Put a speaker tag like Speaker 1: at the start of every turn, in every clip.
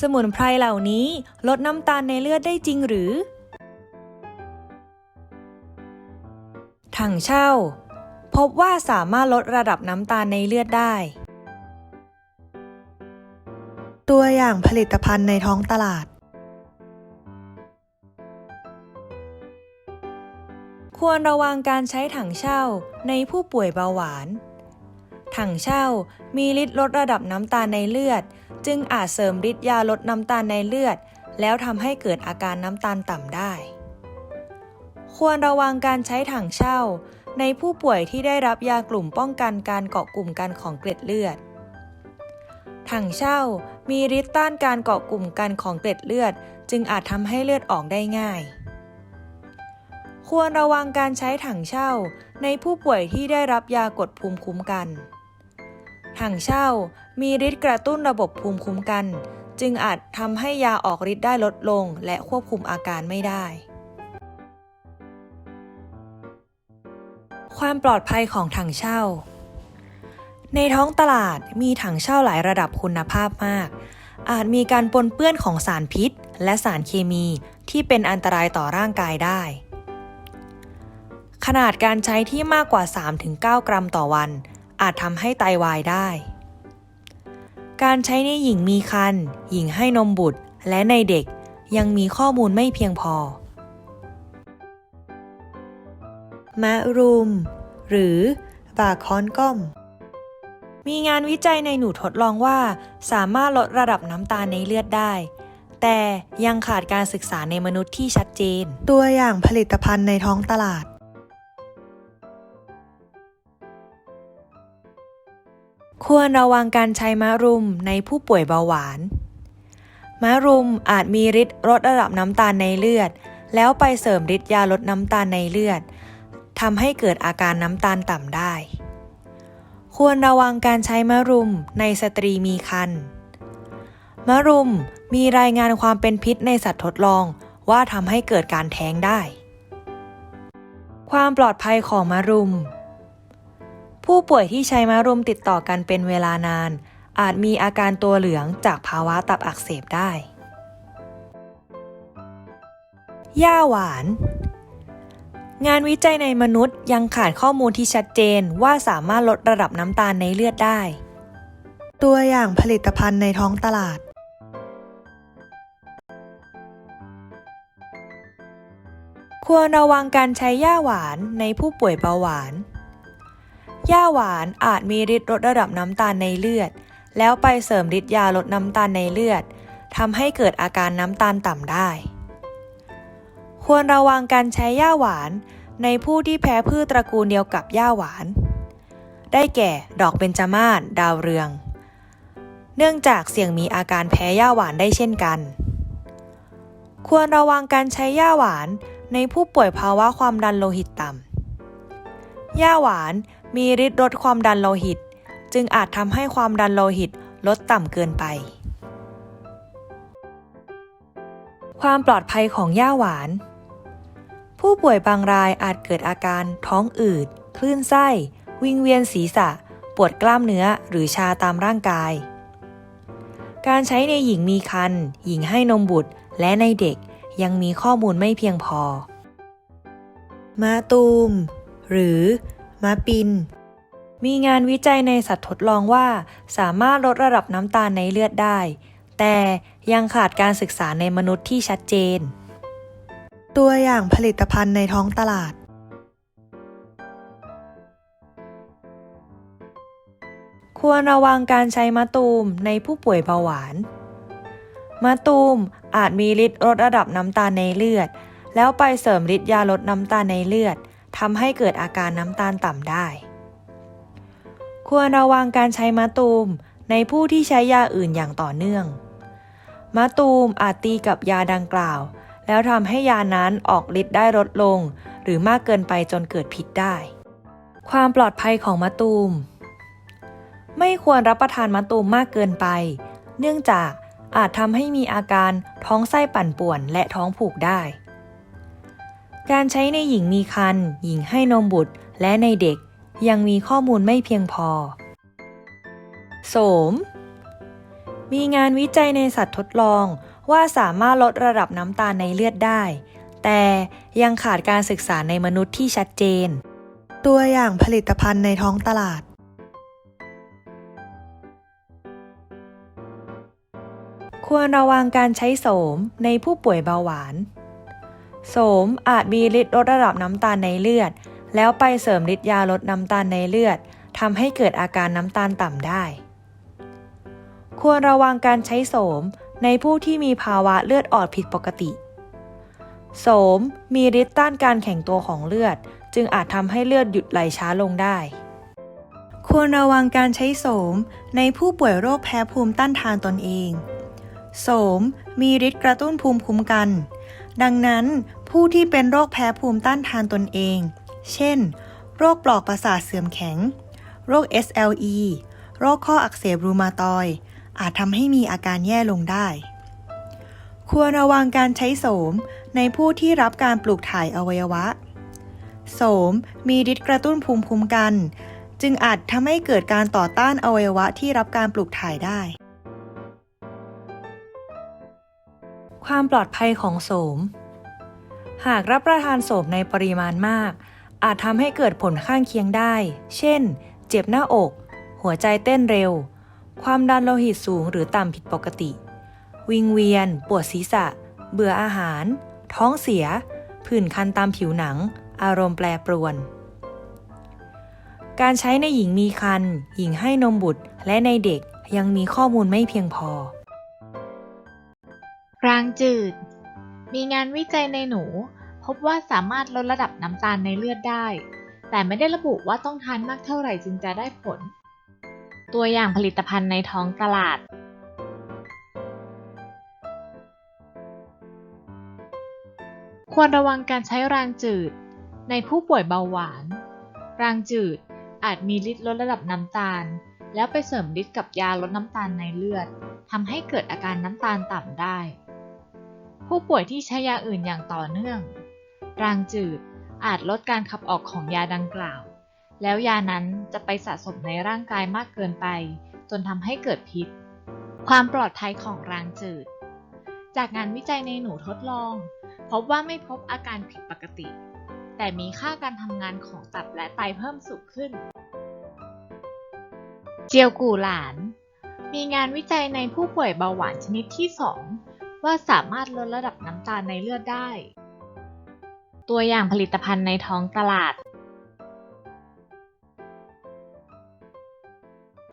Speaker 1: สมุนไพรเหล่านี้ลดน้ำตาลในเลือดได้จริงหรือ ถังเช่า พบว่าสามารถลดระดับน้ำตาลในเลือดได้
Speaker 2: ตัวอย่างผลิตภัณฑ์ในท้องตลาด
Speaker 1: ควรระวังการใช้ถังเช่าในผู้ป่วยเบาหวาน ถังเช่า มีฤทธิ์ลดระดับน้ำตาลในเลือด จึงอาจเสริมฤทธิ์ยาลดน้ำตาลในเลือด แล้วทำให้เกิดอาการน้ำตาลต่ำได้ ควรระวังการใช้ถังเช่า ในผู้ป่วยที่ได้รับยากลุ่มป้องกันการเกาะกลุ่มกันของเกล็ดเลือด ถังเช่า มีฤทธิ์ต้านการเกาะกลุ่มกันของเกล็ดเลือด จึงอาจทำให้เลือดออกได้ง่ายควรระวังการใช้ถังเช่าในผู้ป่วยที่ได้รับยากดภูมิคุ้มกัน ถังเช่ามีฤทธิ์กระตุ้นระบบภูมิคุ้มกัน จึงอาจทำให้ยาออกฤทธิ์ได้ลดลงและควบคุมอาการไม่ได้ ความปลอดภัยของถังเช่า ในท้องตลาดมีถังเช่าหลายระดับคุณภาพมาก อาจมีการปนเปื้อนของสารพิษ และสารเคมีที่เป็นอันตรายต่อร่างกายได้ ขนาดการใช้ที่มากกว่า 3-9 กรัมต่อวัน อาจทำให้ไตาวายได้ การใช้ในหญิงมีครรภ์หญิงให้นมบุตร และในเด็กยังมีข้อมูลไม่เพียงพอ
Speaker 2: มะรุม หรือบาคอนก้อม
Speaker 1: มีงานวิจัยในหนูทดลองว่า สามารถลดระดับน้ำตาลในเลือดได้ แต่ยังขาดการศึกษาในมนุษย์ที่ชัดเจน
Speaker 2: ตัวอย่างผลิตภัณฑ์ในท้องตลาด
Speaker 1: ควรระวังการใช้มะรุมในผู้ป่วยเบาหวาน มะรุมอาจมีฤทธิ์ลดระดับน้ำตาลในเลือด แล้วไปเสริมฤทธิ์ยาลดน้ำตาลในเลือดทำให้เกิดอาการน้ำตาลต่ำได้ ควรระวังการใช้มะรุมในสตรีมีครรภ์มะรุมมีรายงานความเป็นพิษในสัตว์ทดลองว่าทำให้เกิดการแท้งได้ ความปลอดภัยของมะรุม ผู้ป่วยที่ใช้มะรุมติดต่อกันเป็นเวลานาน อาจมีอาการตัวเหลืองจากภาวะตับอักเสบได้ย่าหวาน งานวิจัยในมนุษย์ยังขาดข้อมูลที่ชัดเจนว่าสามารถลดระดับน้ำตาลในเลือดได้
Speaker 2: ตัวอย่างผลิตภัณฑ์ในท้องตลาด
Speaker 1: ควรระวังการใช้ย่าหวานในผู้ป่วยเบาหวาน ย่าหวานอาจมีฤทธิ์ลดระดับน้ำตาลในเลือด แล้วไปเสริมฤทธิ์ยาลดน้ำตาลในเลือดทำให้เกิดอาการน้ำตาลต่ำได้ ควรระวังการใช้ย่าหวานในผู้ที่แพ้พืชตระกูลเดียวกับย่าหวาน ได้แก่ดอกเบญจมาศดาวเรือง เนื่องจากเสี่ยงมีอาการแพ้ย่าหวานได้เช่นกัน ควรระวังการใช้ย่าหวานในผู้ป่วยภาวะความดันโลหิตต่ำย่าหวาน มีฤทธิ์ลดความดันโลหิต จึงอาจทำให้ความดันโลหิตลดต่ำเกินไป ความปลอดภัยของย่าหวาน ผู้ป่วยบางรายอาจเกิดอาการท้องอืด คลื่นไส้ วิงเวียนศีรษะ ปวดกล้ามเนื้อหรือชาตามร่างกาย การใช้ในหญิงมีครรภ์หญิงให้นมบุตรและในเด็กยังมีข้อมูลไม่เพียงพอ
Speaker 2: มะตูม หรือ มะปิน
Speaker 1: มีงานวิจัยในสัตว์ทดลองว่า สามารถลดระดับน้ำตาลในเลือดได้ แต่ยังขาดการศึกษาในมนุษย์ที่ชัดเจน
Speaker 2: ตัวอย่างผลิตภัณฑ์ในท้องตลาด
Speaker 1: ควรระวังการใช้มะตูมในผู้ป่วยเบาหวานมะตูมอาจมีฤทธิ์ลดระดับน้ำตาลในเลือด แล้วไปเสริมฤทธิ์ยาลดน้ำตาลในเลือด ทำให้เกิดอาการน้ำตาลต่ำได้ ควรระวังการใช้มะตูมในผู้ที่ใช้ยาอื่นอย่างต่อเนื่อง มะตูมอาจตีกับยาดังกล่าว แล้วทำให้ยานั้นออกฤทธิ์ได้ลดลง หรือมากเกินไปจนเกิดพิษได้ ความปลอดภัยของมะตูม ไม่ควรรับประทานมะตูมมากเกินไป เนื่องจากอาจทำให้มีอาการท้องไส้ปั่นป่วนและท้องผูกได้ การใช้ในหญิงมีครรภ์หญิงให้นมบุตร และในเด็กยังมีข้อมูลไม่เพียงพอ โสม มีงานวิจัยในสัตว์ทดลองว่าสามารถลดระดับน้ำตาลในเลือดได้ แต่ยังขาดการศึกษาในมนุษย์ที่ชัดเจน
Speaker 2: ตัวอย่างผลิตภัณฑ์ในท้องตลาด
Speaker 1: ควรระวังการใช้โสมในผู้ป่วยเบาหวาน โสมอาจมีฤทธิ์ลดระดับน้ำตาลในเลือด แล้วไปเสริมฤทธิ์ยาลดน้ำตาลในเลือดทำให้เกิดอาการน้ำตาลต่ำได้ ควรระวังการใช้โสมในผู้ที่มีภาวะเลือดออดผิดปกติ โสมมีฤทธิ์ต้านการแข็งตัวของเลือด จึงอาจทำให้เลือดหยุดไหลช้าลงได้
Speaker 2: ควรระวังการใช้โสมในผู้ป่วยโรคแพ้ภูมิต้านทานตนเอง โสมมีฤทธิ์กระตุ้นภูมิคุ้มกัน ดังนั้นผู้ที่เป็นโรคแพ้ภูมิต้านทานตนเอง เช่น โรคปลอกประสาทเสื่อมแข็ง โรค SLE โรคข้ออักเสบรูมาตอยอาจทำให้มีอาการแย่ลงได้ ควรระวังการใช้โสมในผู้ที่รับการปลูกถ่ายอวัยวะ โสมมีฤทธิ์กระตุ้นภูมิคุ้มกัน จึงอาจทำให้เกิดการต่อต้านอวัยวะที่รับการปลูกถ่ายได้
Speaker 1: ความปลอดภัยของโสม หากรับประทานโสมในปริมาณมาก อาจทำให้เกิดผลข้างเคียงได้ เช่น เจ็บหน้าอก หัวใจเต้นเร็ว ความดันโลหิตสูงหรือต่ำผิดปกติ วิงเวียน ปวดศีรษะ เบื่ออาหาร ท้องเสีย ผื่นคันตามผิวหนัง อารมณ์แปรปรวน การใช้ในหญิงมีครรภ์หญิงให้นมบุตร และในเด็กยังมีข้อมูลไม่เพียงพอ
Speaker 3: รางจืด มีงานวิจัยในหนู พบว่าสามารถลดระดับน้ำตาลในเลือดได้ แต่ไม่ได้ระบุว่าต้องทานมากเท่าไหร่จึงจะได้ผล ตัวอย่างผลิตภัณฑ์ในท้องตลาด ควรระวังการใช้รางจืด ในผู้ป่วยเบาหวาน รางจืดอาจมีฤทธิ์ลดระดับน้ำตาล แล้วไปเสริมฤทธิ์กับยาลดน้ำตาลในเลือดทำให้เกิดอาการน้ำตาลต่ำได้ ผู้ป่วยที่ใช้ยาอื่นอย่างต่อเนื่อง รางจืดอาจลดการขับออกของยาดังกล่าว แล้วยานั้นจะไปสะสมในร่างกายมากเกินไป จนทำให้เกิดพิษ ความปลอดภัยของรางจืด จากงานวิจัยในหนูทดลอง พบว่าไม่พบอาการผิดปกติ แต่มีค่าการทำงานของตับและไตเพิ่มสูงขึ้น เจียวกูหลาน มีงานวิจัยในผู้ป่วยเบาหวานชนิดที่ 2 ว่าสามารถลดระดับน้ำตาลในเลือดได้ ตัวอย่างผลิตภัณฑ์ในท้องตลาด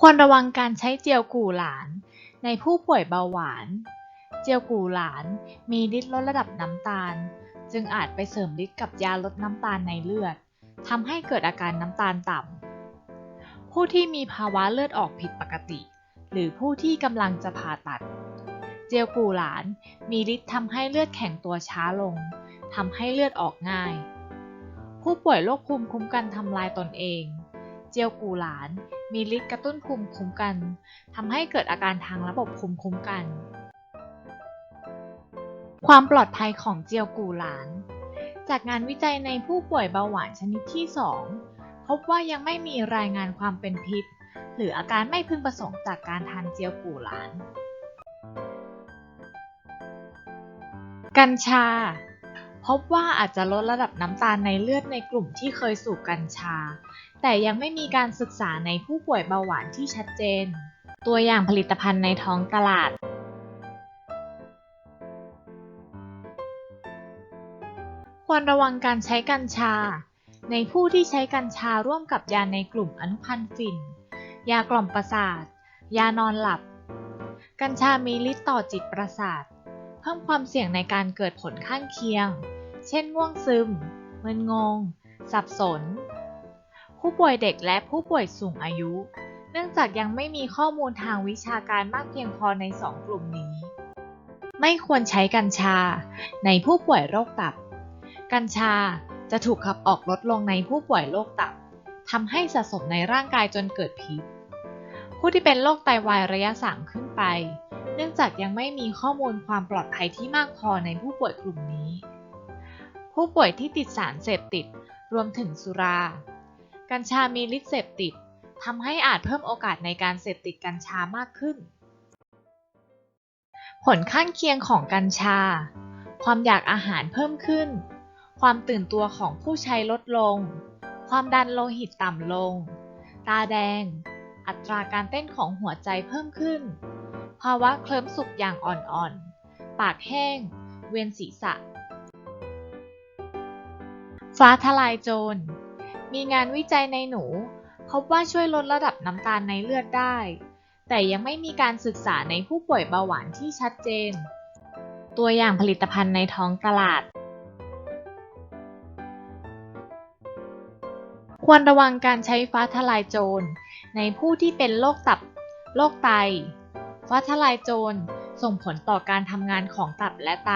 Speaker 3: ควรระวังการใช้เจียวกู่หลาน ในผู้ป่วยเบาหวาน เจียวกู่หลานมีฤทธิ์ลดระดับน้ำตาล จึงอาจไปเสริมฤทธิ์กับยาลดน้ำตาลในเลือดทำให้เกิดอาการน้ำตาลต่ำ ผู้ที่มีภาวะเลือดออกผิดปกติ หรือผู้ที่กำลังจะผ่าตัด เจลกูหลานมีฤทธิ์ทำให้เลือดแข็งตัวช้าลงทำให้เลือดออกง่าย ผู้ป่วยโรคภูมิคุ้มกันทำลายตนเอง เจลกูหลานมีฤทธิ์กระตุ้นภูมิคุ้มกันทำให้เกิดอาการทางระบบภูมิคุ้มกัน ความปลอดภัยของเจลกูหลาน จากงานวิจัยในผู้ป่วยเบาหวานชนิดที่ 2 พบว่ายังไม่มีรายงานความเป็นพิษ หรืออาการไม่พึงประสงค์จากการทานเจียวกูหลาน กัญชา พบว่าอาจจะลดระดับน้ำตาลในเลือดในกลุ่มที่เคยสูบกัญชา แต่ยังไม่มีการศึกษาในผู้ป่วยเบาหวานที่ชัดเจน ตัวอย่างผลิตภัณฑ์ในท้องตลาด ควรระวังการใช้กัญชา ในผู้ที่ใช้กัญชาร่วมกับยาในกลุ่มอนุพันธ์ฝิ่น ยากล่อมประสาท ยานอนหลับ กัญชามีฤทธิ์ต่อจิตประสาท พิ่มความเสี่ยงในการเกิดผลข้างเคียง เช่นง่วงซึม มึนงง สับสน ผู้ป่วยเด็กและผู้ป่วยสูงอายุ เนื่องจากยังไม่มีข้อมูลทางวิชาการมากเพียงพอในสองกลุ่มนี้ ไม่ควรใช้กัญชา ในผู้ป่วยโรคตับ กัญชาจะถูกขับออกลดลงในผู้ป่วยโรคตับทำให้สะสมในร่างกายจนเกิดพิษ ผู้ที่เป็นโรคไตวายระยะสามขึ้นไป เนื่องจากยังไม่มีข้อมูลความปลอดภัยที่มากพอในผู้ป่วยกลุ่มนี้ ผู้ป่วยที่ติดสารเสพติดรวมถึงสุรา กัญชามีฤทธิ์เสพติดทำให้อาจเพิ่มโอกาสในการเสพติดกัญชามากขึ้น ผลข้างเคียงของกัญชา ความอยากอาหารเพิ่มขึ้น ความตื่นตัวของผู้ใช้ลดลง ความดันโลหิตต่ำลง ตาแดง อัตราการเต้นของหัวใจเพิ่มขึ้น ภาวะเคลิ้มสุกอย่างอ่อนๆ ปากแห้ง เวียนศีรษะ ฟ้าทลายโจร มีงานวิจัยในหนู พบว่าช่วยลดระดับน้ำตาลในเลือดได้ แต่ยังไม่มีการศึกษาในผู้ป่วยเบาหวานที่ชัดเจน ตัวอย่างผลิตภัณฑ์ในท้องตลาด ควรระวังการใช้ฟ้าทลายโจรในผู้ที่เป็นโรคตับ โรคไต ฟ้าทลายโจรส่งผลต่อการทำงานของตับและไต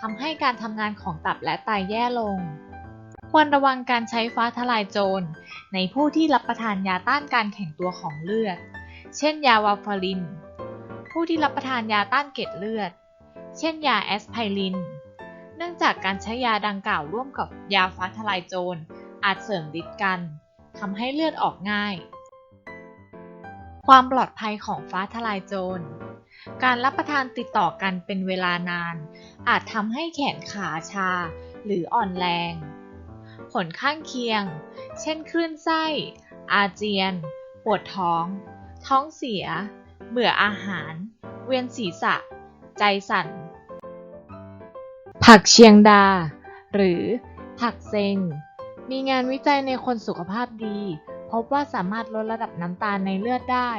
Speaker 3: ทำให้การทำงานของตับและไตแย่ลง ควรระวังการใช้ฟ้าทลายโจรในผู้ที่รับประทานยาต้านการแข็งตัวของเลือด เช่น ยาวาฟาริน ผู้ที่รับประทานยาต้านเกล็ดเลือด เช่น ยาแอสไพริน เนื่องจากการใช้ยาดังกล่าวร่วมกับยาฟ้าทลายโจรอาจเสริมฤทธิ์กันทำให้เลือดออกง่าย ความปลอดภัยของฟ้าทลายโจร การรับประทานติดต่อกันเป็นเวลานาน อาจทำให้แขนขาชาหรืออ่อนแรง ผลข้างเคียง เช่นคลื่นไส้ อาเจียน ปวดท้อง ท้องเสีย เบื่ออาหาร เวียนศีรษะ ใจสั่น ผักเชียงดา หรือผักเซงมีงานวิจัยในคนสุขภาพดี พบว่าสามารถลดระดับน้ำตาลในเลือดได้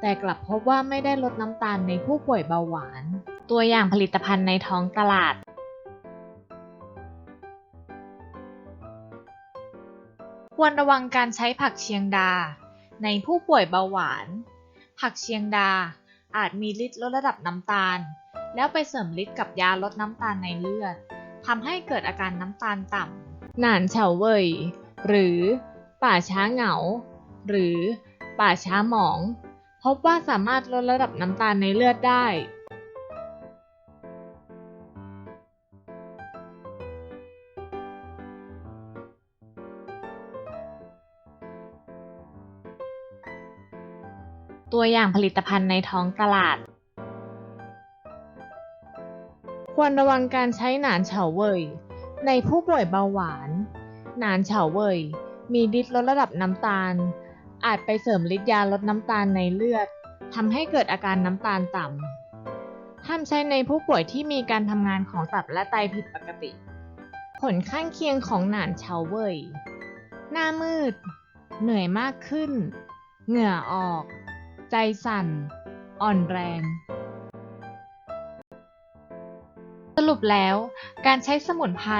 Speaker 3: แต่กลับพบว่าไม่ได้ลดน้ำตาลในผู้ป่วยเบาหวาน ตัวอย่างผลิตภัณฑ์ในท้องตลาด ควรระวังการใช้ผักเชียงดา ในผู้ป่วยเบาหวาน ผักเชียงดาอาจมีฤทธิ์ลดระดับน้ำตาล แล้วไปเสริมฤทธิ์กับยาลดน้ำตาลในเลือดทำให้เกิดอาการน้ำตาลต่ำหนานเฉาเว่ยหรือ ป่าช้าเหงา หรือป่าช้าหมอง พบว่าสามารถลดระดับน้ำตาลในเลือดได้ ตัวอย่างผลิตภัณฑ์ในท้องตลาด ควรระวังการใช้หนานเฉาเว่ยในผู้ป่วยเบาหวาน หนานเฉาเว่ย มีฤทธิ์ลดระดับน้ำตาล อาจไปเสริมฤทธิ์ยาลดน้ำตาลในเลือดทำให้เกิดอาการน้ำตาลต่ำห้ามใช้ในผู้ป่วยที่มีการทำงานของตับและไตผิดปกติ ผลข้างเคียงของหนานเฉาเว่ย หน้ามืด เหนื่อยมากขึ้น เหงื่อออก ใจสั่น อ่อนแรง สรุปแล้ว การใช้สมุนไพร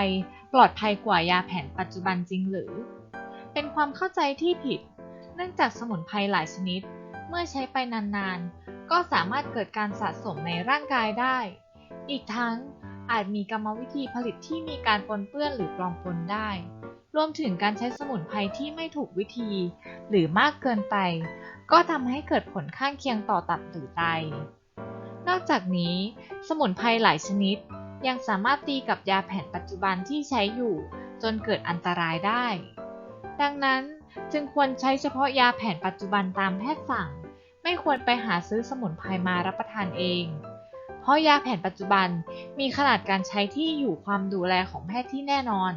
Speaker 3: ปลอดภัยกว่ายาแผนปัจจุบันจริงหรือ เป็นความเข้าใจที่ผิด เนื่องจากสมุนไพรหลายชนิด เมื่อใช้ไปนานๆ ก็สามารถเกิดการสะสมในร่างกายได้ อีกทั้งอาจมีกรรมวิธีผลิตที่มีการปนเปื้อนหรือปลอมปนได้ รวมถึงการใช้สมุนไพรที่ไม่ถูกวิธี หรือมากเกินไป ก็ทำให้เกิดผลข้างเคียงต่อตับหรือไต นอกจากนี้ สมุนไพรหลายชนิด ยังสามารถตีกับยาแผนปัจจุบันที่ใช้อยู่ จนเกิดอันตรายได้ ดังนั้นจึงควรใช้เฉพาะยาแผนปัจจุบันตามแพทย์สั่ง ไม่ควรไปหาซื้อสมุนไพรมารับประทานเอง เพราะยาแผนปัจจุบันมีขนาดการใช้ที่อยู่ความดูแลของแพทย์ที่แน่นอน